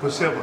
కొద్దిసేపు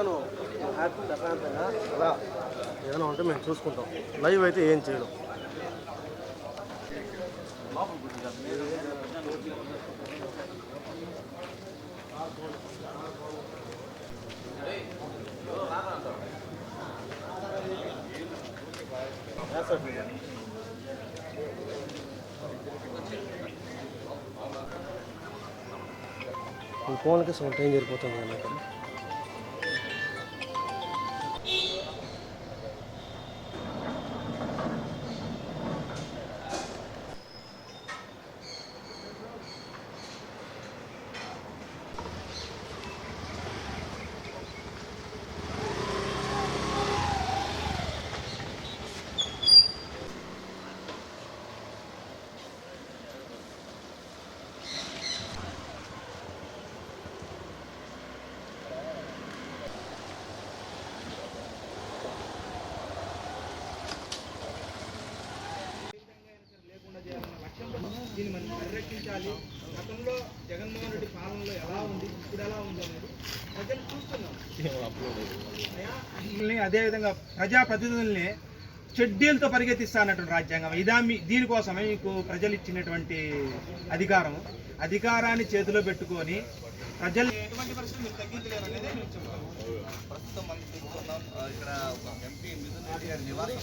ఇస్తాను ప్రశాంతంగా అలా. ఏదైనా ఉంటే మేము చూసుకుంటాం. లైవ్ అయితే ఏం చేయడం ఈ ఫోన్కి సొంత ఏం జరిగిపోతుంది అన్నట్టు దీన్ని మనం పరిరక్షించాలి. గతంలో జగన్మోహన్ రెడ్డి పాలనలో ఎలా ఉంది ఇప్పుడు ఎలా ఉంది అనేది ప్రజలు చూస్తున్నాం అదేవిధంగా ప్రజాప్రతినిధుల్ని చెడ్డీలతో పరిగెత్తిస్తానటువంటి రాజ్యాంగం. ఇదా మీ దీనికోసమే మీకు ప్రజలు ఇచ్చినటువంటి అధికారం. అధికారాన్ని చేతిలో పెట్టుకొని ప్రజలు ఎటువంటి పరిస్థితులు మీరు తగ్గించలేరు అనేది ప్రస్తుతం మనం చూస్తున్నాం ఇక్కడ ఎంపీ మిథున్ రెడ్డి గారి నివాసం.